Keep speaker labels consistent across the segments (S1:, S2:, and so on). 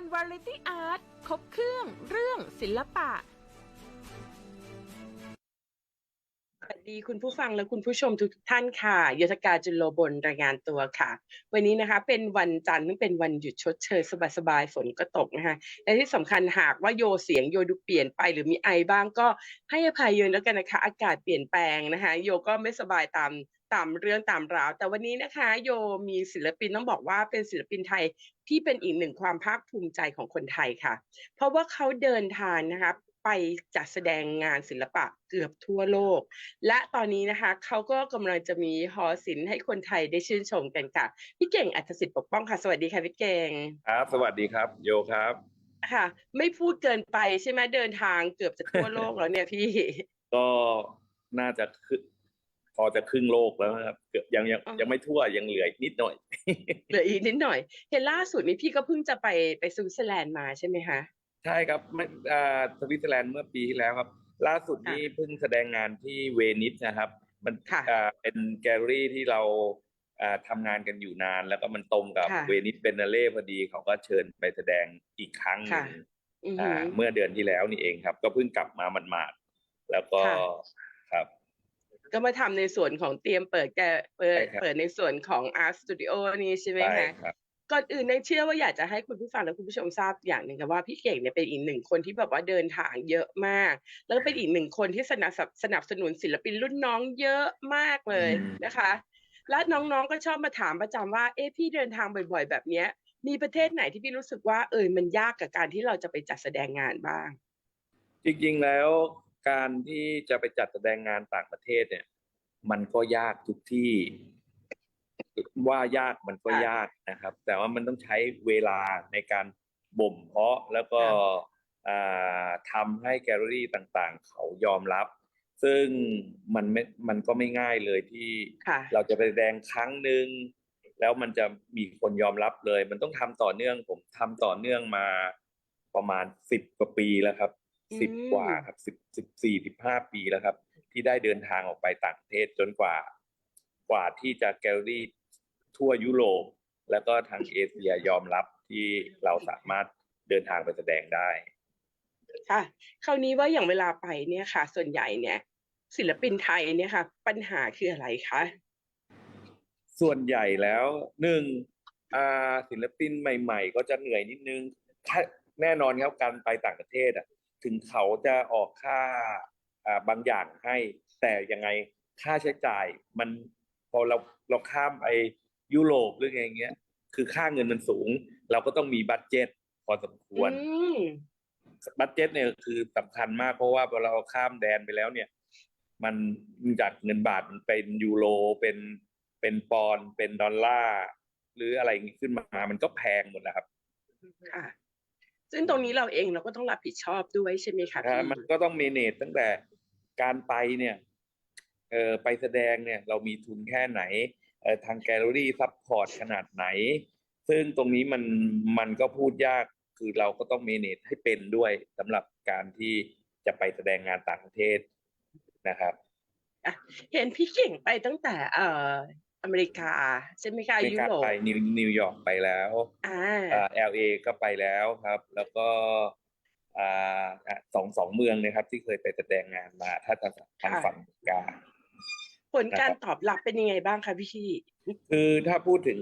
S1: การวาไรตี้อาร์ตครบเครื่องเรื่องศิลปะ
S2: สวัสดีคุณผู้ฟังและคุณผู้ชมทุกท่านค่ะยศกาจุลโลบนรายงานตัวค่ะ วันนี้นะคะเป็นวันจันทร์ซึ่งเป็นวันหยุดชดเชยสบายๆฝนก็ตกนะคะและที่สำคัญหากว่าโยเสียงโยดูเปลี่ยนไปหรือมีไอบ้างก็ให้อภัยโยแล้วกันนะคะ อากาศเปลี่ยนแปลงนะคะ โยก็ไม่สบายตาม ตามเรื่องตามราว แต่วันนี้นะคะ โยมีศิลปินต้องบอกว่าเป็นศิลปินไทยที่เป็นอีกหนึ่งความภาคภูมิใจของคนไทยค่ะ เพราะว่าเขาเดินทางนะคะไปจัดแสดงงานศิลปะเกือบทั่วโลก และตอนนี้นะคะเขาก็กำลังจะมีหอศิลป์ให้คนไทยได้ชื่นชมกันค่ะ พี่เก่งอัธสิทธิ์ปกป้องค่ะ สวัสดีค่ะพี่เก่ง
S3: ครับ สวัสดีครับ โยครับ
S2: ค่ะ ไม่พูดเกินไปใช่ไหมเดินทางเกือบจะทั่วโลกแล้วเนี่ยพี่
S3: ก็น่าจะคือ พอจะครึ่งโลกแล้วนะครับเกือบยังยัง
S2: อ๋อ
S3: ยังไม่ทั่วยังเหลืออีกนิดหน่อย
S2: เหลืออีกนิดหน่อย เห็นล่าสุดนี้พี่ก็เพิ่งจะไปไปสวิตเซอร์แลนด์มาใช่ไหมคะ
S3: ใช่ครับไม่อ่าสวิตเซอร์แลนด์เมื่อปีที่แล้วครับ ล่าสุดนี้เพิ่งแสดงงานที่เวนิสนะครับ มัน
S2: ค่ะ
S3: อ่าเป็นแกลเลอรี่ที่เราอ่าทำงานกันอยู่นาน แล้วก็มันตรงกับ
S2: ค่ะ
S3: เวนิสเบนเนเล่พอดีเขาก็เชิญไปแสดงอีกครั้งหนึ่
S2: ค่ะ
S3: ง
S2: อือหื
S3: อ่า
S2: อ
S3: เมื่อเดือนที่แล้วนี่เองครับ ก็เพิ่งกลับมาหมาดๆแล้วก็
S2: ค่ะ
S3: ครับ
S2: ก็มาทำในส่วนของเตรียมเปิดแกเปิด
S3: ใช่ครับ
S2: เปิดในส่วนของ Art Studio นี่ใช่ไหม
S3: ใช่
S2: คะ
S3: ครับ
S2: ก่อนอื่นเนี่ยเชื่อว่าอยากจะให้คุณผู้ฟังและคุณผู้ชมทราบอย่างหนึ่งค่ะว่าพี่เก่งเนี่ยเป็นอีกหนึ่งคนที่แบบว่าเดินทางเยอะมาก แล้วก็เป็นอีกหนึ่งคนที่สนับสสนับสนุนศิลปินรุ่นน้องเยอะมากเลย
S3: อืม
S2: นะคะ และน้องๆก็ชอบมาถามประจำว่าเอ๊ะพี่เดินทางบ่อย ๆ แบบเนี้ย มีประเทศไหนที่พี่รู้สึกว่าเออมันยากกับการที่เราจะไปจัดแสดงงานบ้าง
S3: จริงๆแล้ว การที่จะไปจัดแสดงงานต่างประเทศเนี่ย มันก็ยากทุกที่ ว่ายากมันก็
S2: ค่ะ
S3: ยากนะครับ แต่ว่ามันต้องใช้เวลาในการบ่มเพาะแล้วก็อ่าทำให้แกลเลอรี่ต่างๆ เขายอมรับ ซึ่งมันไม่มันก็ไม่ง่ายเลยที่
S2: ค่ะ
S3: เราจะไปแสดงครั้งหนึ่งแล้วมันจะมีคนยอมรับเลย มันต้องทำต่อเนื่องผมทำต่อเนื่องมาประมาณสิบกว่าปีแล้วครับ
S2: อืม
S3: สิบกว่าครับสิบสิบสี่สิบห้าปีแล้วครับ ที่ได้เดินทางออกไปต่างประเทศจนกว่า กว่าที่จะแกลเลอรี่ทั่วยุโรปแล้วก็ทางเอเชียยอมรับที่เราสามารถเดินทางไปแสดงได้
S2: ค่ะคราวนี้ว่าอย่างเวลาไปเนี่ยค่ะ ส่วนใหญ่เนี่ย ศิลปินไทยเนี่ยค่ะ ปัญหาคืออะไรคะ
S3: ส่วนใหญ่แล้วหนึ่งอ่าศิลปินใหม่ ๆ ก็จะเหนื่อยนิดนึงถ้าแน่นอนครับการไปต่างประเทศอะ ถึงเขาจะออกค่าอ่าบางอย่างให้ แต่ยังไงค่าใช้จ่ายมันพอเราเราข้ามไปยุโรปหรือไงเงี้ย คือค่าเงินมันสูง เราก็ต้องมีบัตเจ็ตพอสมควร
S2: อืม
S3: บัตเจ็ตเนี่ยคือสำคัญมากเพราะว่าพอเราข้ามแดนไปแล้วเนี่ย มันจากเงินบาทมันเป็นยูโรเป็นเป็นปอนด์เป็นดอลลาร์หรืออะไรอย่างงี้ขึ้นมา มันก็แพงหมดแล้วครับ
S2: ค่ะ ซึ่งตรงนี้เราเองเราก็ต้องรับผิดชอบด้วยใช่ไหมคะ
S3: อ่า
S2: พี่
S3: มันก็ต้องเมเนจตั้งแต่การไปเนี่ยเออไปแสดงเนี่ยเรามีทุนแค่ไหนเออทางแกลเลอรี่ซัพพอร์ตขนาดไหน ซึ่งตรงนี้มันมันก็พูดยากคือเราก็ต้องเมเนจให้เป็นด้วยสำหรับการที่จะไปแสดงงานต่างประเทศนะครับ
S2: เห็นพี่เก่งไปตั้งแต่เอ่อ อเมริกา ใช่ไหมคะ
S3: อเมริ
S2: ยุ
S3: กา
S2: โรป
S3: ไปนิวนิวยอร์กไปแล้ว
S2: อ่า
S3: อ่า LA ก็ไปแล้วครับ แล้วก็อ่าอะสองสองเมืองนะครับ ที่เคยไปแสดงงานมาถ้าทางทาง
S2: ค่ะ
S3: ฝั่งอเมริกา
S2: ผลการตอบรับเป็นยังไงบ้างคะพี่ชี่
S3: คือถ้าพูดถึง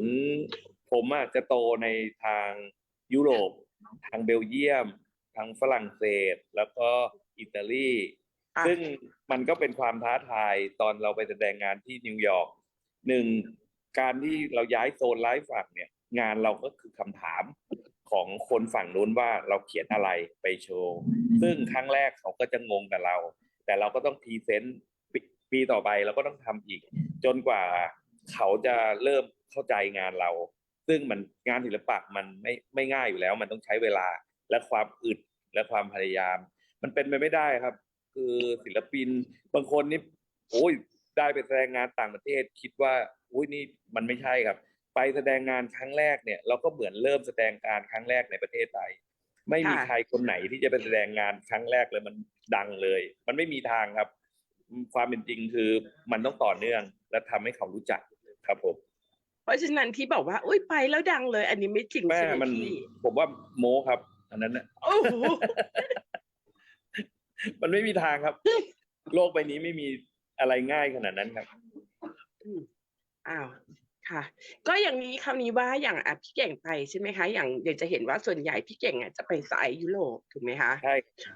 S3: ผมอะจะโตในทางยุโรป ทางเบลเยียม ทางฝรั่งเศส แล้วก็อิตาลี
S2: อะ
S3: ซึ่งมันก็เป็นความท้าทายตอนเราไปแสดงงานที่นิวยอร์ก หนึ่งการที่เราย้ายโซนไลฟ์ฝั่งเนี่ย งานเราก็คือคำถามของคนฝั่งนู้นว่าเราเขียนอะไรไปโชว์ ซึ่งครั้งแรกเขาก็จะงงกับเรา แต่เราก็ต้องพรีเซนต์ปีปีต่อไปเราก็ต้องทำอีก จนกว่าเขาจะเริ่มเข้าใจงานเรา ซึ่งมันงานศิลปะมันไม่ไม่ง่ายอยู่แล้ว มันต้องใช้เวลาและความอึดและความพยายาม มันเป็นไปไม่ได้ครับ คือศิลปินบางคนนี่โอ้ย ได้ไปแสดงงานต่างประเทศ คิดว่าอุ้ยนี่มันไม่ใช่ครับ ไปแสดงงานครั้งแรกเนี่ย เราก็เหมือนเริ่มแสดงการครั้งแรกในประเทศไทยไม่มี
S2: ค่ะ
S3: ใครคนไหนที่จะไปแสดงงานครั้งแรกเลยมันดังเลย มันไม่มีทางครับ ความเป็นจริงคือมันต้องต่อเนื่อง และทำให้เขารู้จักครับผม
S2: เพราะฉะนั้นที่บอกว่าอุ้ยไปแล้วดังเลย อันนี้ไม่จริง
S3: แม่
S2: ใช่ไหม
S3: มัน
S2: พี่
S3: ผมว่าโม้ครับ อันนั้นน่ะ
S2: โอ้โห
S3: มันไม่มีทางครับ โลกใบนี้ไม่มี อะไรง่ายขนาดนั้นครับ
S2: อืมอ้าวค่ะ ก็อย่างนี้คราวนี้ว่าอย่างอะพี่เก่งไปใช่ไหมคะ อย่างเดี๋ยวจะเห็นว่าส่วนใหญ่พี่เก่งอะจะไปสายยุโรปถูกไหมคะ
S3: ใช่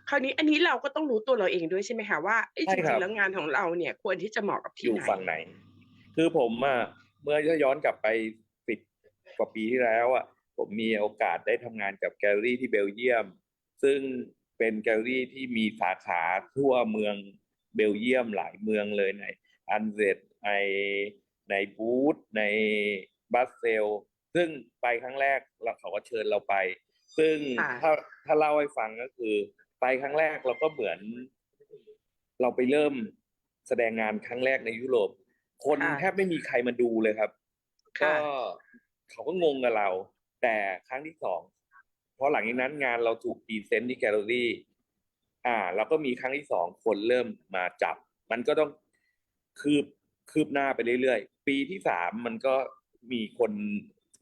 S2: คราวนี้อันนี้เราก็ต้องรู้ตัวเราเองด้วยใช่ไหมคะว่าเอ้ย
S3: ใช่
S2: จ
S3: ครั
S2: ริ
S3: บ
S2: งๆแล้วงานของเราเนี่ยควรที่จะเหมาะกับ
S3: อ
S2: ที่
S3: ยู่
S2: ไหน
S3: ฝั่งไหน คือผมอะเมื่อย้อนกลับไปสิบกว่าปีที่แล้วอะผมมีโอกาสได้ทำงานกับแกลเลอรี่ที่เบลเยียม ซึ่งเป็นแกลเลอรี่ที่มีสาขาทั่วเมือง เบลเยียมหลายเมืองเลยในอันเซตในในบูธในบัสเซลซึ่งไปครั้งแรกเราเขาก็เชิญเราไป ซึ่ง
S2: ค่ะ
S3: ถ้าถ้าเล่าให้ฟังก็คือ ไปครั้งแรกเราก็เหมือน เราไปเริ่มแสดงงานครั้งแรกในยุโรป คน
S2: ค่ะ
S3: แทบไม่มีใครมาดูเลยครับก็
S2: ค่ะ
S3: เขาก็งงกับเรา แต่ครั้งที่สองเพราะหลังจากนั้นงานเราถูกพรีเซนต์ที่แกลเลอรี่ อ่าเราก็มีครั้งที่สองคนเริ่มมาจับ มันก็ต้องคืบคืบหน้าไปเรื่อยๆ ปีที่สามมันก็มีคน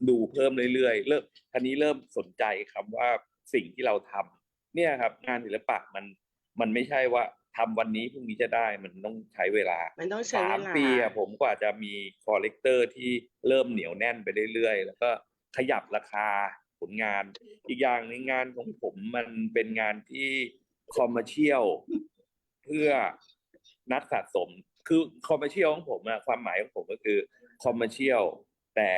S3: ดูเพิ่มเรื่อยๆเริ่มทีนี้เริ่มสนใจคำว่าสิ่งที่เราทำเนี่ยครับ งานศิลปะมันมันไม่ใช่ว่าทำวันนี้พรุ่งนี้จะได้มันต้องใช้เวลา
S2: มันต้องใช้
S3: สา
S2: เว
S3: ม
S2: ลา
S3: ปีอะผมกว่าจะมีคอลเลกเตอร์ที่เริ่มเหนียวแน่นไปเรื่อยๆ แล้วก็ขยับราคาผลงาน อีกอย่างในงงานของผมมันเป็นงานที่ คอมเมอร์เชียลเพื่อนักสะสม คือคอมเมอร์เชียลของผมอะความหมายของผมก็คือคอมเมอร์เชียลแต่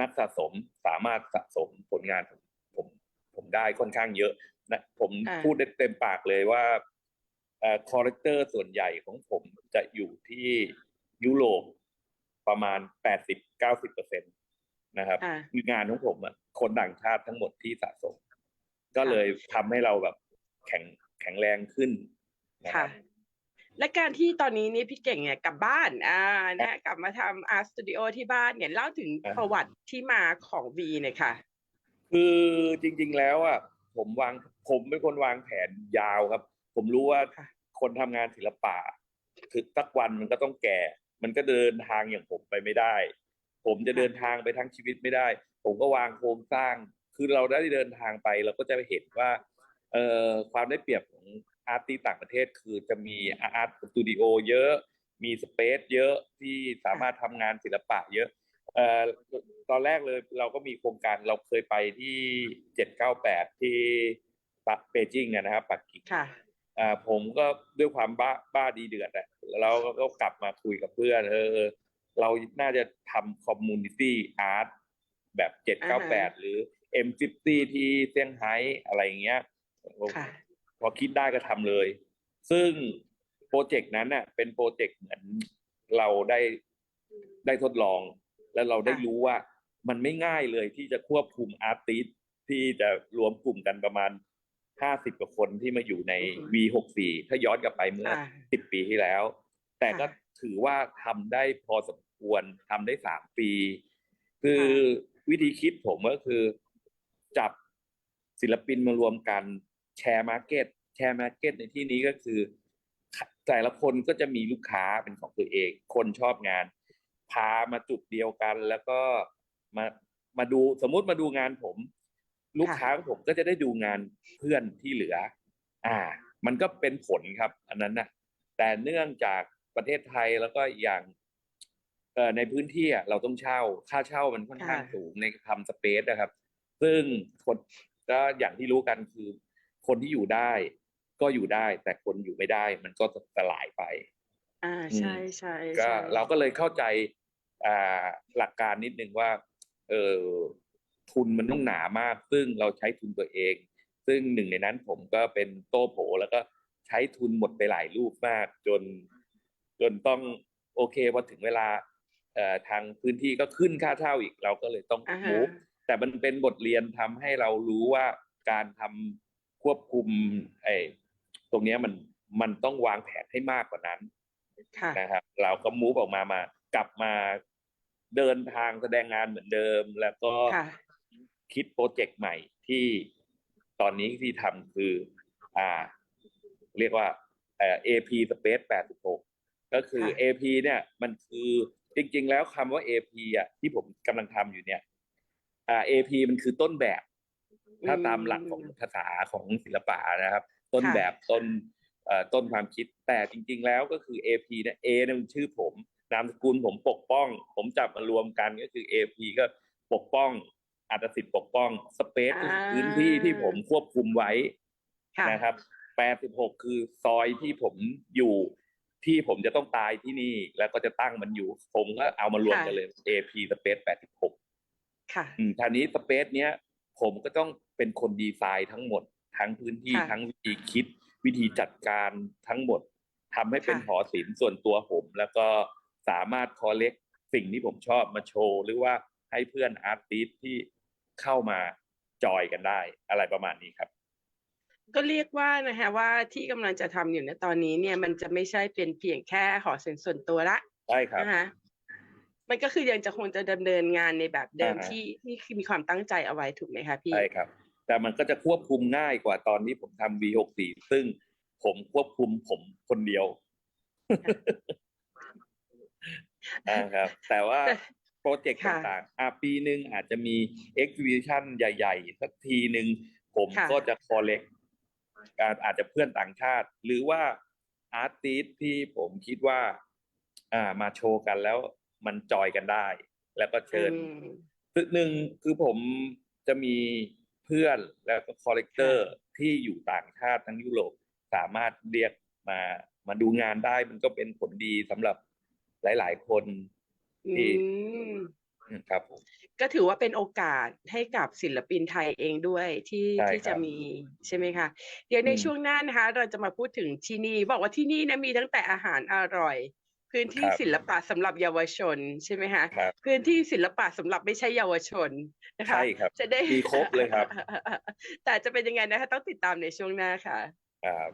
S3: นักสะสมสามารถสะสมผลงานผมผมผมได้ค่อนข้างเยอะนะผม
S2: อ่า
S3: พูดได้เต็มปากเลยว่าคอลเลกเตอร์ส่วนใหญ่ของผมจะอยู่ที่ยุโรปประมาณแปดสิบเก้าสิบเปอร์เซ็นตนะครับ
S2: ค่ะ
S3: คืองานของผมอะคนต่างชาติทั้งหมดที่สะสม ก็เลยทำให้เราแบบ แข็งแข็งแรงขึ้นนะค
S2: ค่ะ
S3: รับ
S2: และการที่ตอนนี้นี่พี่เก่งเนี่ยกลับบ้านอ่านะกลับมาทำอาร์ตสตูดิโอที่บ้านเนี่ยเล่าถึง
S3: อ่า
S2: ประวัติที่มาของวีหน่อยค่ะ
S3: คือจริง ๆ แล้วอะผมวางผมเป็นคนวางแผนยาวครับ ผมรู้ว่า
S2: ค่ะ
S3: คนทำงานศิลปะคือสักวันมันก็ต้องแก่ มันก็เดินทางอย่างผมไปไม่ได้ ผมจะเดินทางไปทั้งชีวิตไม่ได้ ผมก็วางโครงสร้าง คือเราได้เดินทางไปเราก็จะไปเห็นว่า เอ่อความได้เปรียบของอาร์ติต่างประเทศคือจะมีอาร์ตสตูดิโอเยอะ มีสเปซเยอะที่สามารถทำงานศิลปะเยอะเอ่อตอนแรกเลยเราก็มีโครงการเราเคยไปที่เจ็ดเก้าแปดที่ปักเปจิงอะนะครับปักกิ่ง
S2: ค่ะ
S3: อ่าผมก็ด้วยความบ้าบ้าดีเดือดอะแล้วก็กลับมาคุยกับเพื่อนเออ เราน่าจะทำคอมมูนิตี้อาร์ตแบบเจ็ด
S2: อ่า
S3: เก้าแป
S2: ฮะ
S3: ดหรือ M50 ที่เซี่ยงไฮ้อะไรอย่างเงี้ย
S2: ค่ะ
S3: พอคิดได้ก็ทำเลย ซึ่งโปรเจกต์นั้นน่ะ เป็นโปรเจกต์เหมือนเราได้ได้ทดลอง แล้วเราได้
S2: ค่ะ
S3: รู้ว่ามันไม่ง่ายเลยที่จะควบคุมอาร์ติสที่จะรวมกลุ่มกันประมาณห้าสิบกว่าคนที่มาอยู่ใน V64 ถ้าย้อนกลับไปเมื่อ
S2: ค่ะ
S3: สิบปีที่แล้ว แต่ก็
S2: ค่ะ
S3: ถือว่าทำได้พอสมควรทำได้สามปี คือวิธีคิดผมก็คือ จับศิลปินมารวมกัน แชร์มาร์เก็ตแชร์มาร์เก็ตในที่นี้ก็คือ แต่ละคนก็จะมีลูกค้าเป็นของตัวเอง คนชอบงาน พามาจุดเดียวกัน แล้วก็มามาดูสมมุติมาดูงานผม ลูกค้าของผมก็จะได้ดูงานเพื่อนที่เหลือ อ่า มันก็เป็นผลครับ อันนั้นนะแต่เนื่องจากประเทศไทยแล้วก็อีกอย่างเอ่อในพื้นที่อะเราต้องเช่า ค่าเช่ามันค่อนข้าง
S2: ค่ะ
S3: สูงในทำสเปซนะครับ ซึ่งคนก็อย่างที่รู้กันคือ คนที่อยู่ได้ ก็อยู่ได้ แต่คนอยู่ไม่ได้ มันก็จะสลายไป
S2: อ่า
S3: อืม
S2: ใช่ใช่
S3: ก็
S2: ใช่
S3: เราก็เลยเข้าใจอ่าหลักการนิดนึงว่า เออทุนมันต้องหนามาก ซึ่งเราใช้ทุนตัวเอง ซึ่งหนึ่งในนั้นผมก็เป็นโต้โผแล้วก็ใช้ทุนหมดไปหลายรูปมาก จน จนต้องโอเคพอถึงเวลาเอ่อทางพื้นที่ก็ขึ้นค่าเช่าอีกเราก็เลยต้อง
S2: อ่าฮะ
S3: มูฟแต่มันเป็นบทเรียนทำให้เรารู้ว่าการทำ ควบคุมไอ้ตรงเนี้ยมันมันต้องวางแผนให้มากกว่านั้น
S2: ค่ะ
S3: นะครับ เราก็มูฟออกมามากลับมาเดินทางแสดงงานเหมือนเดิม แล้วก็
S2: ค่ะ
S3: คิดโปรเจกต์ใหม่ที่ตอนนี้ที่ทำคือ อ่า เรียกว่าเอ่อ AP Space 86 ก็คือ
S2: ค่ะ
S3: AP เนี่ย มันคือจริง ๆ แล้วคำว่า AP อะที่ผมกำลังทำอยู่เนี่ย อ่า AP มันคือต้นแบบ ถ้าตามหลักของภาษาของศิลปะนะครับ ต้น
S2: ค่ะ
S3: แบบต้นเอ่อต้นความคิดแต่จริง ๆ แล้วก็คือ AP เนี่ย A เนี่ยมันชื่อผมนามสกุลผมปกป้อง ผมจับมารวมกันก็คือ AP ก็ปกป้องอัตสิทธิ์ปกป้องสเปซคือพื้นที่ที่ผมควบคุมไว้
S2: ค่ะ
S3: นะครับ86คือซอยที่ผมอยู่ที่ผมจะต้องตายที่นี่ แล้วก็จะตั้งมันอยู่ ผมก็เอามารวมกันเลย AP Space 86
S2: ค่ะ
S3: อืมทีนี้สเปซเนี้ย ผมก็ต้องเป็นคนดีไซน์ทั้งหมด ทั้งพื้นที่
S2: ค่ะ
S3: ทั้งวิธีคิด วิธีจัดการทั้งหมดทำให้เป็น
S2: ค่ะ
S3: หอศิลป์ส่วนตัวผม แล้วก็สามารถคอลเลกสิ่งที่ผมชอบมาโชว์ หรือว่าให้เพื่อนอาร์ติสที่เข้ามาจอยกันได้อะไรประมาณนี้ครับ
S2: ก็เรียกว่านะคะว่าที่กำลังจะทำอยู่ในตอนนี้เนี่ยมันจะไม่ใช่เป็นเพียงแค่หอศิลป์ส่วนตัวละ
S3: ใช่ครับ
S2: นะคะ มันก็คือยังจะคงจะดำเนินงานในแบบเดิม
S3: อ่าฮะ
S2: ที่ที่คือมีความตั้งใจเอาไว้ถูกไหมคะพี่
S3: ใช่ครับ แต่มันก็จะควบคุมง่ายกว่าตอนที่ผมทำ V64 ซึ่งผมควบคุมผมคนเดียวอ่าครับ แต่ว่า
S2: แต่
S3: โปรเจกต์
S2: ค่ะ
S3: ต่างๆอะปีหนึ่งอาจจะมี exhibition ใหญ่ ๆ สักทีหนึ่งผม
S2: ค่ะ
S3: ก็จะ collect การอาจจะเพื่อนต่างชาติ หรือว่าอาร์ติสที่ผมคิดว่า อ่ามาโชว์กันแล้ว มันจอยกันได้ แล้วก็เชิญ
S2: อืม
S3: คือหนึ่งคือผมจะมีเพื่อนแล้วก็คอลเลกเตอร์ที่อยู่ต่างชาติทั้งยุโรปสามารถเรียกมามาดูงานได้มันก็เป็นผลดีสำหรับหลาย ๆ คน
S2: อื
S3: ที่
S2: ม
S3: ครับผม
S2: ก็ถือว่าเป็นโอกาสให้กับศิลปินไทยเองด้วยที่
S3: ใช่
S2: ที่
S3: ค
S2: จะ
S3: รับ
S2: มีใช่ไหมคะ เดี๋ยวใน
S3: อืม
S2: ช่วงหน้านะคะ เราจะมาพูดถึงที่นี่บอกว่าที่นี่นะมีตั้งแต่อาหารอร่อย พื้นที่
S3: ครับ
S2: ศิลปะสำหรับเยาวชนใช่ไหมคะ
S3: ครับ
S2: พื้นที่ศิลปะสำหรับไม่ใช่เยาวชนนะคะ
S3: ใช่ครับ
S2: จะได้
S3: มีครบเลยครับ
S2: แต่จะเป็นยังไงนะคะ ต้องติดตามในช่วงหน้าค่ะ
S3: ครับ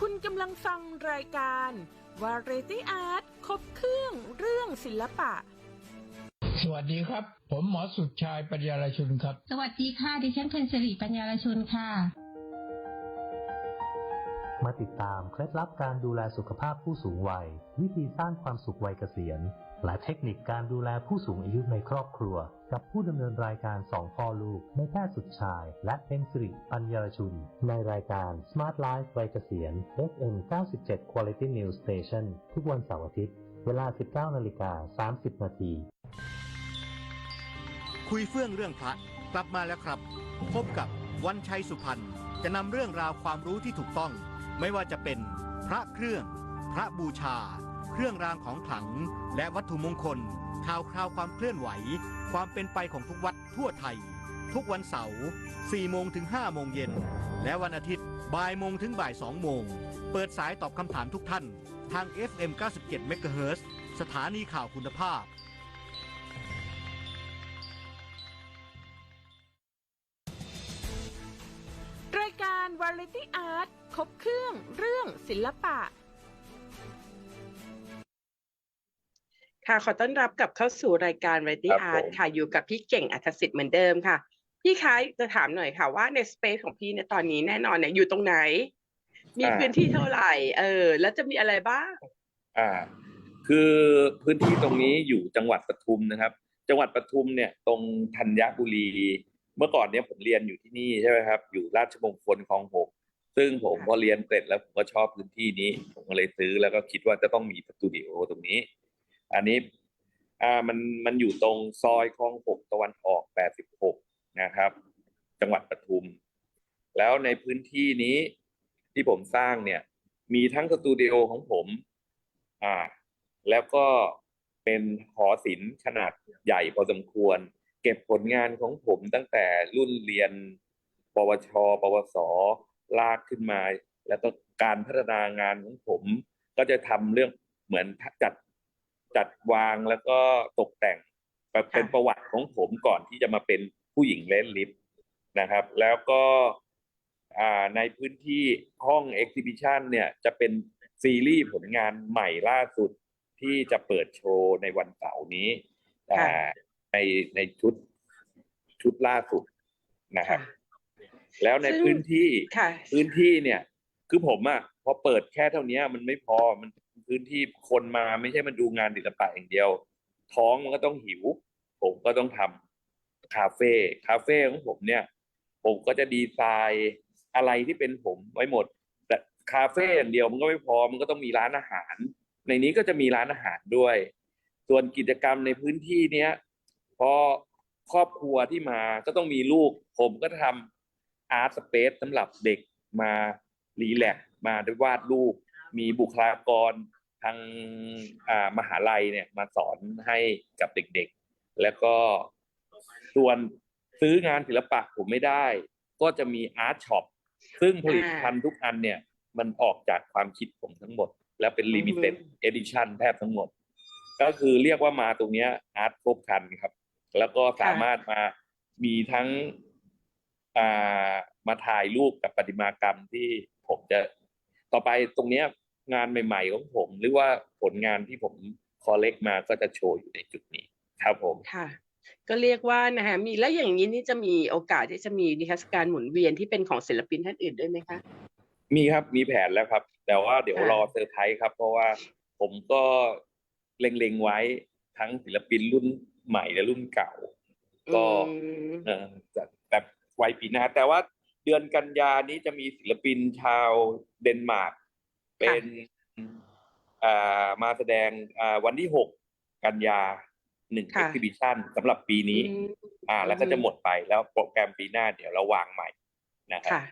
S1: คุณกำลังฟังรายการ Variety Art ครบเครื่องเรื่องศิลปะ
S4: ส วัสดีครับ ผมหมอสุดชายปัญญาลชุนครับ
S5: สวัสดีค่ะ ดิฉันเพนสิริปัญญาลชุนค่ะ
S6: มาติดตามเคล็ดลับการดูแลสุขภาพผู้สูงวัย วิธีสร้างความสุขวัยเกษียณ และเทคนิคการดูแลผู้สูงอายุในครอบครัว กับผู้ดำเนินรายการสองพ่อลูกในแพทย์สุดชาย และเพ็ญสิริปัญญาชุน ในรายการ Smart Life วัยเกษียณ FM 97 Quality News Station ทุกวันเสาร์อาทิตย์เวลา 19นาฬิกา30 นาที
S7: คุยเฟื่องเรื่องพระกลับมาแล้วครับ พบกับวันชัยสุพรรณจะนำเรื่องราวความรู้ที่ถูกต้อง ไม่ว่าจะเป็นพระเครื่อง พระบูชา เครื่องรางของขลัง และวัตถุมงคลข่าวคราวความเคลื่อนไหว ความเป็นไปของทุกวัดทั่วไทย ทุกวันเสาร์4โมงถึง5โมงเย็น และวันอาทิตย์บ่ายโมงถึงบ่าย2โมง เปิดสายตอบคำถามทุกท่าน ทาง FM 97 MHz สถานีข่าวคุณภาพ
S1: การ Variety Art ครบเครื่องเรื่องศิลปะ
S2: ค่ะ ขอต้อนรับกลับเข้าสู่รายการ Ready
S3: ครับ
S2: Art
S3: ผม
S2: ค่ะ อยู่กับพี่เก่งอัธสิทธิ์เหมือนเดิมค่ะ พี่คะจะถามหน่อยค่ะว่าในสเปซของพี่ในยตอนนี้แน่นอนเนี่ยอยู่ตรงไหน มีพื้นที่เท่าไหร่ เออ แล้วจะมีอะไรบ้าง
S3: อ่าคือพื้นที่ตรงนี้อยู่จังหวัดปทุมนะครับ จังหวัดปทุมเนี่ยตรงธัญบุรี เมื่อก่อนเนี่ยผมเรียนอยู่ที่นี่ใช่ไหมครับ อยู่ราชมงคลคลองหก ซึ่งผม
S2: ค่ะ
S3: พอเรียนเสร็จแล้วผมก็ชอบพื้นที่นี้ ผมก็เลยซื้อแล้วก็คิดว่าจะต้องมีสตูดิโอตรงนี้ อันนี้อ่ามันมันอยู่ตรงซอยคลองหกตะวันออกแปดสิบหกนะครับ จังหวัดปทุม แล้วในพื้นที่นี้ที่ผมสร้างเนี่ย มีทั้งสตูดิโอของผม อ่า แล้วก็เป็นหอศิลป์ขนาดใหญ่พอสมควร เก็บผลงานของผมตั้งแต่รุ่นเรียน ปวช ปวส ลากขึ้นมา แล้วก็การพัฒนางานของผม ก็จะทำเรื่องเหมือนจัดจัดวางแล้วก็ตกแต่งแบบเป็นประวัติของผมก่อนที่จะมาเป็นผู้หญิงเล่นลิฟต์นะครับ แล้วก็อ่าในพื้นที่ห้องเอ็กซิบิชันเนี่ยจะเป็นซีรีส์ผลงานใหม่ล่าสุดที่จะเปิดโชว์ในวันเสาร์นี้
S2: ค่ะ
S3: อ่าในในชุดชุดล่าสุดนะครับ แล้วใน
S2: ซึ่ง
S3: พื้นที่
S2: ค่ะ
S3: พื้นที่เนี่ย คือผมอะพอเปิดแค่เท่านี้มันไม่พอมันพื้นที่คนมาไม่ใช่มันดูงานศิลปะอย่างเดียว ท้องมันก็ต้องหิว ผมก็ต้องทำคาเฟ่คาเฟ่ของผมเนี่ย ผมก็จะดีไซน์อะไรที่เป็นผมไว้หมด แต่คาเฟ่อย่างเดียวมันก็ไม่พอมันก็ต้องมีร้านอาหาร ในนี้ก็จะมีร้านอาหารด้วย ส่วนกิจกรรมในพื้นที่เนี้ยพอครอบครัวที่มาก็ต้องมีลูก ผมก็ทำ อาร์ตสเปซสำหรับเด็กมารีแลกซ์มาได้วาดรูป มีบุคลากรทางอ่ามหาลัยเนี่ยมาสอนให้กับเด็กๆ แล้วก็ส่วนซื้องานศิลปะผมไม่ได้ ก็จะมีอาร์ตช็อปซึ่งผลิตภัณฑ์ทุกอันเนี่ยมันออกจากความคิดผมทั้งหมด แล้วเป็นลิมิเต็ดเอดิชันแทบทั้งหมด ก็คือเรียกว่ามาตรงเนี้ยอาร์ตครบครันครับ แล้วก็สามารถมามีทั้ง อ่ามาถ่ายรูปกับประติมากรรมที่ผมจะต่อไปตรงเนี้ยงานใหม่ๆของผม หรือว่าผลงานที่ผมคอลเลกมาก็จะโชว์อยู่ในจุดนี้ครับผม
S2: ค่ะ ก็เรียกว่านะฮะมีแล้วอย่างนี้นี่จะมีโอกาสที่จะมีนิทรรศการหมุนเวียนที่เป็นของศิลปินท่านอื่นด้วยไหมคะ
S3: มีครับมีแผนแล้วครับ แต่ว่าเดี๋ยว
S2: ค่ะ
S3: รอเซอร์ไพรส์ครับ เพราะว่าผมก็เล็งๆไว้ทั้งศิลปินรุ่นใหม่และรุ่นเก่า ก็
S2: อืม
S3: เออจะแบบ ไว้ปีหน้าแต่ว่าเดือนกันยานี้จะมีศิลปินชาวเดนมาร์กเป็นอ่ามาแสดงอ่าวันที่หกกันยาหนึ่ง
S2: ค่ะ
S3: เอ็กซิบิชันสำหรับปีนี้
S2: อืม
S3: อ่า แล้วก็จะหมดไปแล้วโปรแกรมปีหน้าเดี๋ยวเราวางใหม่นะครับ
S2: ค่ะ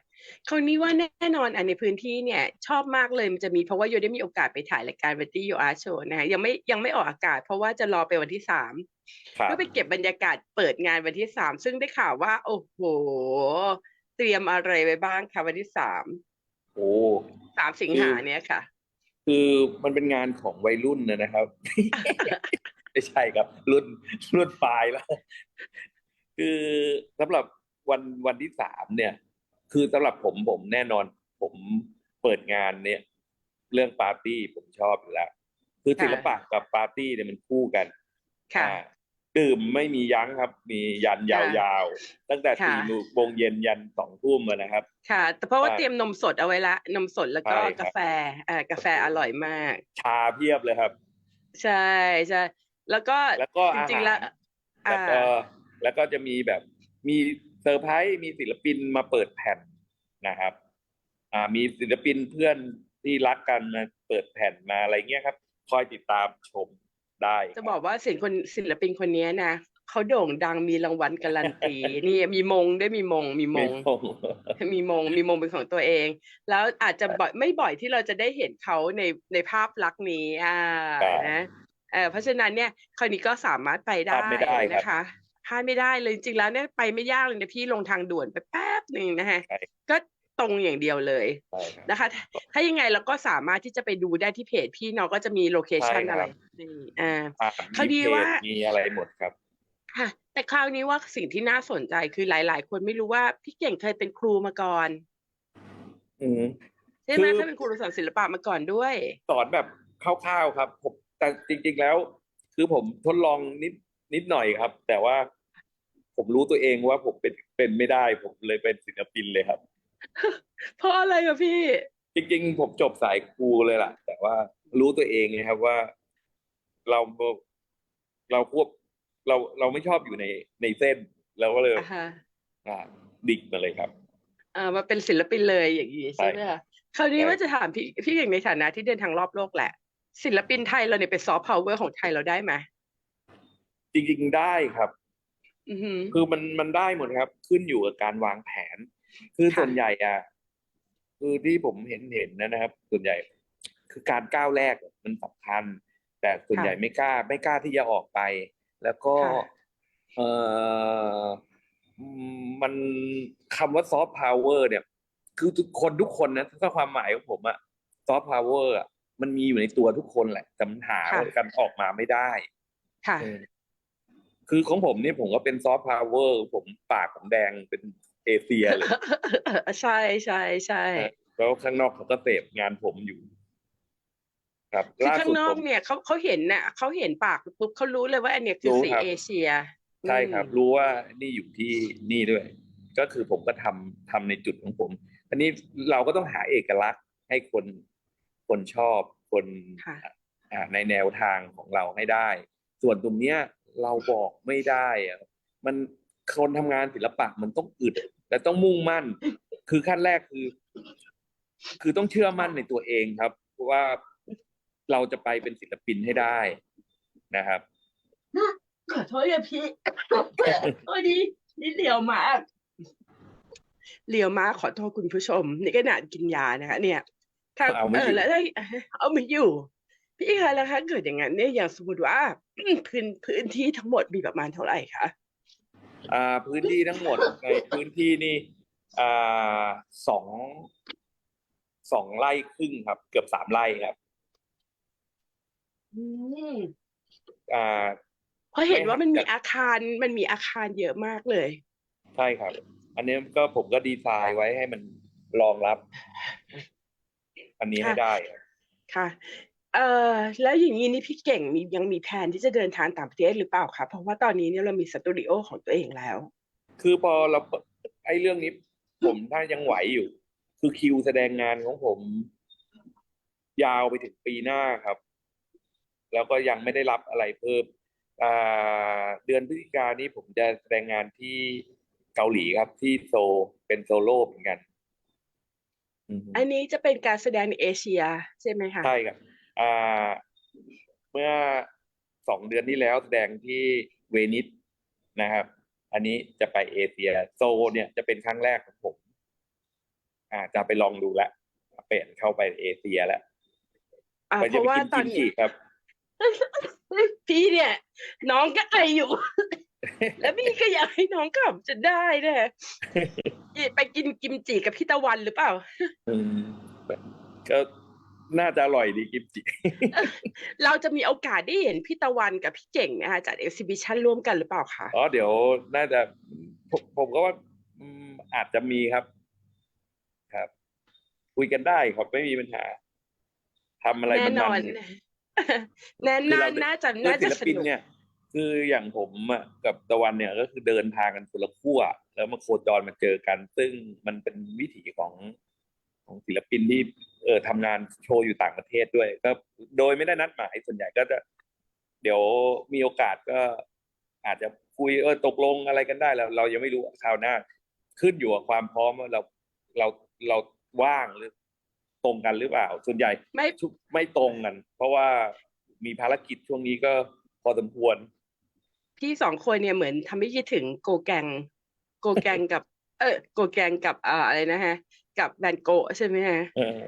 S2: คราวนี้ว่าแน่นอนอันในพื้นที่เนี่ย ชอบมากเลยมันจะมีเพราะว่าโยได้มีโอกาสไปถ่ายรายการวันที่โยอาโชนะฮะยังไม่ยังไม่ออกอากาศ เพราะว่าจะรอไปวันที่สาม
S3: ครับ
S2: ก็ไปเก็บบรรยากาศเปิดงานวันที่สามซึ่งได้ข่าวว่า โอ้โห เตรียมอะไรไว้บ้างคะวันที่สาม
S3: โอ้
S2: สามสิงหาเนี่ยค่ะ
S3: คือมันเป็นงานของวัยรุ่นนะนะครับ ไม่ใช่ครับ รุ่นรุ่นปลายแล้ว คือสำหรับวันวันที่สามเนี่ย คือสำหรับผมผมแน่นอน ผมเปิดงานเนี่ย เรื่องปาร์ตี้ผมชอบอยู่แล้ว คือ
S2: ค่ะ
S3: ศิลปะกับปาร์ตี้เนี่ยมันคู่กัน
S2: ค่ะ
S3: อ่า ดื่มไม่มียั้งครับ มียันย
S2: ค่ะา
S3: วๆ ตั้งแต่
S2: ค่ะ
S3: สี่โมงเย็นยันสองทุ่มอะนะครับ
S2: ค่ะ แต่เพราะว่า
S3: ใช่
S2: เตรียมนมสดเอาไว้ละ นมสดแล้วก็
S3: ใช่ครับ
S2: กาแฟอ่ากาแฟอร่อยมาก
S3: ชาเพียบเลยครับ
S2: ใช่ใช่แล้วก็
S3: แล้วก็
S2: จ
S3: อา
S2: ริงๆ
S3: หา
S2: แล้ว
S3: ร
S2: อ่า
S3: แล้วก็แล้วก็จะมีแบบมีเซอร์ไพรส์มีศิลปินมาเปิดแผ่นนะครับ อ่ามีศิลปินเพื่อนที่รักกันมาเปิดแผ่นมาอะไรเงี้ยครับ คอยติดตามชม ได้
S2: จะบอกว่าศิลปินคนศิลปินคนนี้นะเขาโด่งดังมีรางวัลการันตีนี่มีมงได้วยมีมงมีม
S3: ไม่
S2: ง
S3: ต้อง
S2: มีมงมีมงเป็นของตัวเอง แล้วอาจจะบ่อยไม่บ่อยที่เราจะได้เห็นเขาในในภาพลักษณ์นี้อ่า
S3: ครับ
S2: นะเออเพราะฉะนั้นเนี่ยคราวนี้ก็สามารถไป
S3: พลา
S2: ได้
S3: ดไม่ได้ครับ
S2: นะคะพลาดไม่ได้เลยจริงๆแล้วเนี่ยไปไม่ยากเลยนะพี่ลงทางด่วนไปแป๊บหนึ่งนะฮะ
S3: ใช่
S2: ก็ ตรงอย่างเดียวเลย
S3: ใช่ครับ
S2: นะคะ ถ้ายังไงเราก็สามารถที่จะไปดูได้ที่เพจพี่เนาะก็จะมีโลเคชัน
S3: ใช่ครับ
S2: อะไรนี่อ่า
S3: อ่า
S2: เขาดี
S3: มีเพจ
S2: ว่า
S3: มีอะไรหมดครับ
S2: ค่ะ แต่คราวนี้ว่าสิ่งที่น่าสนใจคือหลาย ๆ คนไม่รู้ว่าพี่เก่งเคยเป็นครูมาก่อน
S3: อืม
S2: ใช่ไหม
S3: คือ
S2: เคยเป็นครูสอนศิลปะมาก่อนด้วย
S3: สอนแบบคร่าวๆครับผมแต่จริง ๆแล้ว คือผมทดลองนิดนิดหน่อยครับ แต่ว่าผมรู้ตัวเองว่าผมเป็นเป็นไม่ได้ ผมเลยเป็นศิลปินเลยครับ
S2: เพราะอะไรอะพี่
S3: จริงๆ ผมจบสายครูเลยล่ะ แต่ว่ารู้ตัวเองไงครับว่าเราเราควบเราเราไม่ชอบอยู่ในในเส้นเราก็เลย
S2: อ่าฮะ
S3: อ่าดิ่งมาเลยครับ
S2: อ่ามาเป็นศิลปินเลยอย่างนี้ใช่ไหม
S3: ใช่
S2: คะคราวนี้
S3: ใช่
S2: ว่าจะถามพี่พี่เก่งในฐานะที่เดินทางรอบโลกแหละ ศิลปินไทยเราเนี่ยเป็นซอฟต์พาวเวอร์ของไทยเราได้ไหม
S3: จริง ๆ ได้ครับ
S2: อือหือ
S3: คือมันมันได้หมดครับ ขึ้นอยู่กับการวางแผน คือ
S2: ค่ะ
S3: ส่วนใหญ่อะคือที่ผมเห็นเห็นนะครับ ส่วนใหญ่ คือการก้าวแรกมันสำคัญ แต่ส่วนใหญ่ไม่กล้า ไม่กล้าที่จะออกไป แล้วก็
S2: ค่ะ
S3: เอออืมมันคำว่าซอฟต์พาวเวอร์เนี่ย คือทุกคนทุกคนนะถ้าความหมายของผมอะซอฟต์พาวเวอร์อะมันมีอยู่ในตัวทุกคนแหละแต่มันหา
S2: ค่ะ
S3: กันออกมาไม่ได้
S2: ค่ะ
S3: เออคือของผมนี่ผมก็เป็นซอฟต์พาวเวอร์ผมปากผมแดงเป็น เอเชียเลย
S2: ใช่ใช่ใช่
S3: แล้วข้างนอกเขาก็เสพงานผมอยู่ ครับ
S2: คือ
S3: ล่า
S2: ข้า
S3: สุ
S2: ง
S3: ด
S2: นอ
S3: ผ
S2: ก
S3: ม
S2: เนี่ยเขาเขาเห็นน่ะเขาเห็นปากปุ๊บเขารู้เลยว่าอันเนี้ยคือ
S3: รู้
S2: สี
S3: ครับ
S2: เอเชีย
S3: ใช่ครับ
S2: อืม
S3: รู้ว่านี่อยู่ที่นี่ด้วย ก็คือผมก็ทำทำในจุดของผมอันนี้เราก็ต้องหาเอกลักษณ์ให้คนคนชอบคน
S2: ค่ะ
S3: อ่าในแนวทางของเราให้ได้ ส่วนตรงเนี้ยเราบอกไม่ได้อะมันคนทำงานศิลปะมันต้องอึด และต้องมุ่งมั่น คือขั้นแรกคือ คือต้องเชื่อมั่นในตัวเองครับว่าเราจะไปเป็นศิลปินให้ได้นะครับ
S2: ขอโทษค่ะพี่โอ้ดีนี่เหลียวมากเหลียวมากขอโทษคุณผู้ชมนี่ขนาดกินยานะคะเนี่ยถ้า
S3: เอาไม่
S2: เอ
S3: อยู่
S2: อแล้วถ้าเอาไม่อยู่ พี่คะแล้วถ้าเกิดอย่างนั้นเนี่ยอย่างสมมติว่า พื้นพื้นที่ทั้งหมดมีประมาณเท่าไหร่คะ
S3: อ่าพื้นที่ทั้งหมดในพื้นที่นี่อ่าสองสองไร่ครึ่งครับ เกือบสามไร่ครับ
S2: อืม
S3: อ่า
S2: เพราะเห็นว่ามันมี
S3: ไม่ห่างจาก
S2: อาคารมันมีอาคารเยอะมากเลย
S3: ใช่ครับ อันนี้ก็ผมก็ดีไซน์ไว้ให้มันรองรับ อันนี้ให้
S2: ค่ะ
S3: ได้ครับ
S2: ค่ะ เอ่อแล้วอย่างนี้นี่พี่เก่งมียังมีแผนที่จะเดินทางต่างประเทศหรือเปล่าคะเพราะว่าตอนนี้เนี่ยเรามีสตูดิโอของตัวเองแล้ว
S3: คือพอเราเปิดไอ้เรื่องนี้ ผมถ้ายังไหวอยู่ คือคิวแสดงงานของผม ยาวไปถึงปีหน้าครับ แล้วก็ยังไม่ได้รับอะไรเพิ่มอ่าเดือนพฤศจิกายนนี้ผมจะแสดงงานที่เกาหลีครับ ที่โซลเป็นโซโล่เหมือนกันอือฮึ
S2: อันนี้จะเป็นการแสดงในเอเชียใช่ไหมคะ
S3: ใช่ครับอ่า เมื่อสองเดือนที่แล้วแสดงที่เวนิสนะครับ อันนี้จะไปเอเชียโซลเนี่ยจะเป็นครั้งแรกของผม อ่าจะไปลองดูแล้วเปลี่ยนเข้าไปเอเชียแล้ว
S2: อ่า
S3: ไป
S2: เพ
S3: จะ
S2: ราะ
S3: ไป
S2: ว่า
S3: กิน
S2: ตอ
S3: กิ
S2: น
S3: ม
S2: นี้
S3: จิครับ
S2: พี่เนี่ย น้องก็ไออยู่ แล้วพี่ก็อยากให้น้องกลับจะได้เนี่ยไปกินกิมจิกับพี่ตะวันหรือเปล่า
S3: อืมก็ น่าจะอร่อยดีกิมจิ
S2: เราจะมีโอกาสได้เห็นพี่ตะวันกับพี่เก่งนะคะจัดเอ็กซิบิชันร่วมกันหรือเปล่าคะ
S3: อ๋อเดี๋ยวน่าจะผมผมก็ว่าอืมอาจจะมีครับ ครับ คุยกันได้ครับไม่มีปัญหาทำอะไร
S2: แน่
S3: มัน
S2: นอน
S3: ๆ
S2: แน่
S3: คือ
S2: น่า
S3: เรา
S2: น่าจะ
S3: คือ
S2: น่า
S3: ศิ
S2: จะ
S3: ล
S2: ส
S3: ปิน
S2: นุก
S3: เนี่ย คืออย่างผมอะกับตะวันเนี่ยก็คือเดินทางกันคนละขั้วแล้วมาโคจรมาเจอกัน ซึ่งมันเป็นวิถีของ ของศิลปินที่เออทำงานโชว์อยู่ต่างประเทศด้วย ก็โดยไม่ได้นัดหมายส่วนใหญ่ก็จะ เดี๋ยวมีโอกาสก็ อาจจะคุยเออตกลงอะไรกันได้แล้ว เรายังไม่รู้คราวหน้า ขึ้นอยู่กับความพร้อมว่าเราเราเราว่างหรือตรงกันหรือเปล่า ส่วนใหญ่
S2: ไม่
S3: ชุไม่ตรงกัน เพราะว่ามีภารกิจช่วงนี้ก็พอสมควร
S2: พี่สองคนเนี่ยเหมือนทำให้คิดถึงโกแกง โกแกงกับ เออโกแกงกับอ่าอะไรนะฮะ กับแบนโกะใช่ไหมฮะ
S3: เออ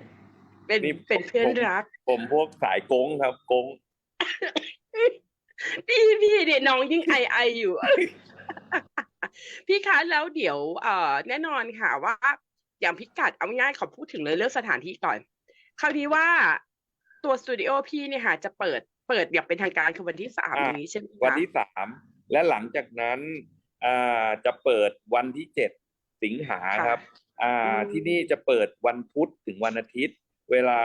S2: เป็น
S3: นี่
S2: เป็นเพื่อน
S3: ผม
S2: รัก
S3: ผมพวกสายโกงครับโกง
S2: พี่พี่เนี่ยน้องยิ่งไอไออยู่ พี่คะแล้วเดี๋ยวเอ่อแน่นอนค่ะว่า อย่างพิกัดเอาง่ายๆขอพูดถึงเลยเรื่องสถานที่ก่อนคราวนี้ว่าตัวสตูดิโอพี่เนี่ยค่ะจะเปิดเปิดอย่างเป็นทางการคือวันที่สาม
S3: อ่า
S2: นี้ใช่ไหมคะ
S3: วันที่สามและหลังจากนั้นอ่าจะเปิดวันที่เจ็ดสิงหาครับ อ่าที่นี่จะเปิดวันพุธถึงวันอาทิตย์ เวลา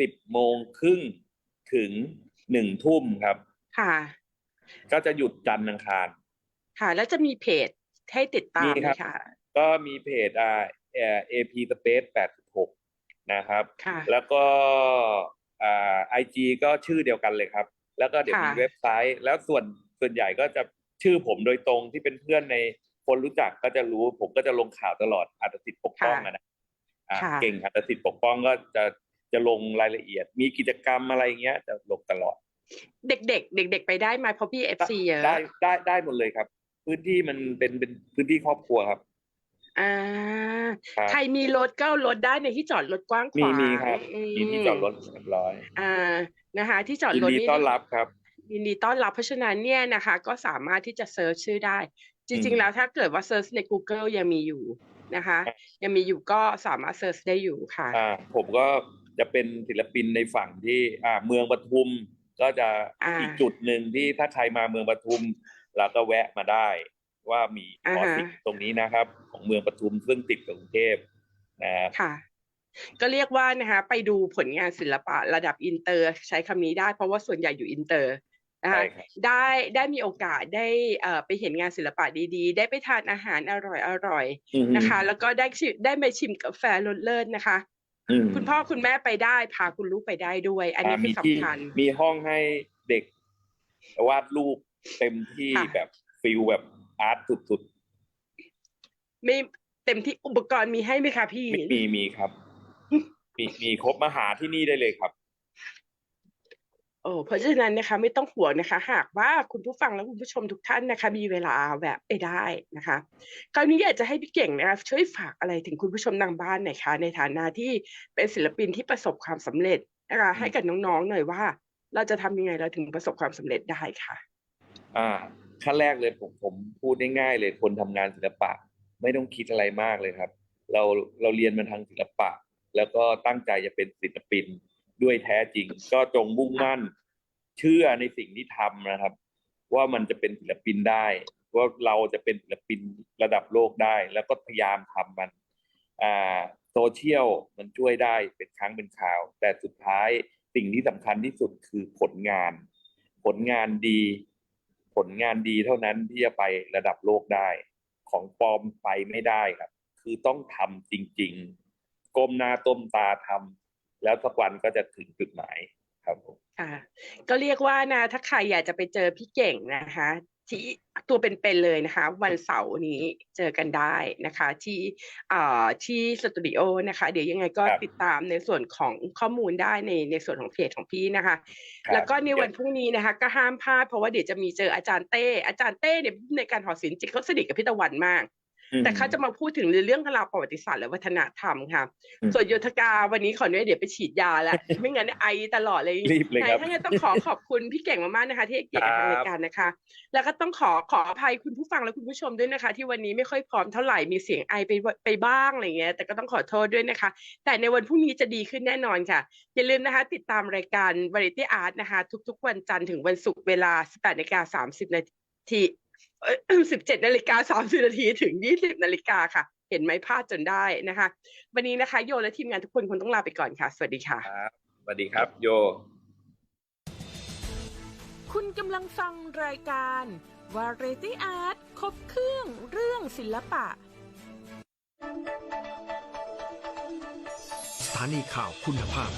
S3: สิบโมงครึ่งถึงหนึ่งทุ่มครับ
S2: ค่ะ
S3: ก็จะหยุดจันทร์อังคาร
S2: ค่ะ แล้วจะมีเพจให้ติดตาม
S3: มี
S2: ไหม
S3: ครับ
S2: คะ
S3: ก็มีเพจอ่าเอ่อ AP Space 86 นะครับ
S2: ค่ะ
S3: แล้วก็อ่าไอจีก็ชื่อเดียวกันเลยครับ แล้วก็เดี๋ยวมี
S2: ค่ะ
S3: เว็บไซต์ แล้วส่วนส่วนใหญ่ก็จะชื่อผมโดยตรงที่เป็นเพื่อนใน คนรู้จักก็จะรู้ผมก็จะลงข่าวตลอดอัตสิทธิ์ปกป้องอะนะอ่า
S2: ค่ะ
S3: เก่งอัตสิทธิ์ปกป้องก็จะจะลงรายละเอียด มีกิจกรรมอะไรเงี้ย จะลงตลอด
S2: เด็กๆเด็ก ๆ ไปได้ไหมเพราะพี่เอฟซีเยอะ
S3: ได้ได้ได้หมดเลยครับ พื้นที่มันเป็นเป็นพื้นที่ครอบครัวครับ
S2: อ่า
S3: ครับ
S2: ใครมีรถก็เอารถได้ในที่จอดรถกว้างข
S3: มี
S2: วาง
S3: มีครับ
S2: อื
S3: มีที่จอดรถเรียบร้อย
S2: อ่านะคะ ที่จอด
S3: ยิน
S2: รถ
S3: ดี
S2: นี่
S3: ต้อนรับครับ
S2: ยินดีต้อนรับเพราะฉะนั้นเนี่ยนะคะ ก็สามารถที่จะเซิร์ชชื่อได้ จ
S3: อื
S2: ริง
S3: ม
S2: ๆแล้วถ้าเกิดว่าเซิร์ชใน Google ยังมีอยู่นะคะ ยังมีอยู่ก็สามารถเซิร์ชได้อยู่ค่ะ
S3: อ่าผมก็จะเป็นศิลปินในฝั่งที่อ่าเมืองปทุมก็จะ
S2: อ่า
S3: อีกจุดหนึ่งที่ถ้าใครมาเมืองปทุมเราก็แวะมาได้ ว่ามีหอ
S2: อ่าฮะ
S3: ศิลป์ตรงนี้นะครับ ของเมืองปทุมซึ่งติดกับกรุงเทพนะครับ
S2: ค่ะก็เรียกว่านะคะไปดูผลงานศิลปะระดับอินเตอร์ ใช้คำนี้ได้เพราะว่าส่วนใหญ่อยู่อินเตอร์ นะคะ
S3: ใช่ครับ
S2: ได้ได้มีโอกาสได้เอ่อไปเห็นงานศิลปะดีๆ ได้ไปทานอาหารอร่อยๆ
S3: อืม
S2: นะคะ แล้วก็ได้ชิได้ไปชิมกาแฟรสเลิศนะคะ
S3: อืม
S2: คุณพ่อคุณแม่ไปได้พาคุณลูกไปได้ด้วย อันนี้าคือ
S3: มี
S2: สำ
S3: ที่
S2: คัญ
S3: มีห้องให้เด็กวาดรูปเต็มที่
S2: ค่ะ
S3: แบบฟิลแบบอาร์ตสุด
S2: ไม่เต็มที่อุปกรณ์มีให้ไหมคะพี่
S3: ๆมีมีมีครับ มีมีครบมาหาที่นี่ได้เลยครับ
S2: โอ้เพราะฉะนั้นนะคะไม่ต้องห่วงนะคะ หากว่าคุณผู้ฟังและคุณผู้ชมทุกท่านนะคะ มีเวลาแบบไปได้นะคะ คราวนี้อยากจะให้พี่เก่งนะคะช่วยฝากอะไรถึงคุณผู้ชมทางบ้านหน่อยคะในฐานะที่เป็นศิลปินที่ประสบความสำเร็จนะคะให้กับน้องๆหน่อยว่า เราจะทำยังไงเราถึงประสบความสำเร็จได้ค่ะ
S3: อ่าขั้นแรกเลยผมผมพูดง่ายๆเลยคนทำงานศิลปะ ไม่ต้องคิดอะไรมากเลยครับ เราเราเรียนมาทางศิลปะ แล้วก็ตั้งใจจะเป็นศิลปิน ด้วยแท้จริง ก็จงมุ่งมั่น เชื่อในสิ่งที่ทำนะครับ ว่ามันจะเป็นศิลปินได้ ว่าเราจะเป็นศิลปินระดับโลกได้ แล้วก็พยายามทำมันอ่าโซเชียลมันช่วยได้เป็นครั้งเป็นคราว แต่สุดท้ายสิ่งที่สำคัญที่สุดคือผลงาน ผลงานดี ผลงานดีเท่านั้นที่จะไประดับโลกได้ ของปลอมไปไม่ได้ครับ คือต้องทำจริง ๆก้มหน้าต้มตาทำ แล้วสักวันก็จะถึงจุดหมายครับผม
S2: ค่ะก็เรียกว่านะ ถ้าใครอยากจะไปเจอพี่เก่งนะคะ ที่ตัวเป็นๆเลยนะคะ วันเสาร์นี้เจอกันได้นะคะ ที่อ่าที่สตูดิโอนะคะ เดี๋ยวยังไงก็
S3: ครับ
S2: ติดตามในส่วนของข้อมูลได้ในในส่วนของเพจของพี่นะคะ
S3: ครับ
S2: แล้วก็ในวันพรุ่งนี้นะคะ ก็ห้ามพลาดเพราะว่าเดี๋ยวจะมีเจออาจารย์เต้อาจารย์เต้เนี่ยในการหอศิลป์จิตเขาสนิทกับพี่ตะวันมาก
S3: อืม
S2: แต่เขาจะมาพูดถึงเรื่องราวประวัติศาสตร์และวัฒนธรรมค่ะ
S3: อืม
S2: ส่วนโยธกาวันนี้ขออนุญาตเดี๋ยวไปฉีดยาแล้วไม่งั้นไอตลอดเลย
S3: รีบเลยครับ
S2: ถ้างั้นต้องขอขอบคุณพี่เก่งมากๆนะคะ ที่ให้เกียรติกับทางรายการนะคะ แล้วก็ต้องขอขออภัยคุณผู้ฟังและคุณผู้ชมด้วยนะคะ ที่วันนี้ไม่ค่อยพร้อมเท่าไหร่มีเสียงไอไปไปบ้างอะไรเงี้ย แต่ก็ต้องขอโทษด้วยนะคะ แต่ในวันพรุ่งนี้จะดีขึ้นแน่นอนค่ะ อย่าลืมนะคะ ติดตามรายการ Variety Art นะคะ ทุกๆ วันจันทร์ถึงวันศุกร์เวลา 18นาฬิกา30นาที เอ่อ17นาฬิกา30นาทีถึง20นาฬิกาค่ะ เห็นไหมพลาดจนได้นะคะ วันนี้นะคะ โยและทีมงานทุกคนคงต้องลาไปก่อนค่ะ สวัสดีค่ะ
S3: ครับสวัสดีครับ โย
S1: คุณกำลังฟังรายการ Variety Art ครบเครื่องเรื่องศิลปะ
S8: สถานีข่าวคุณภาพ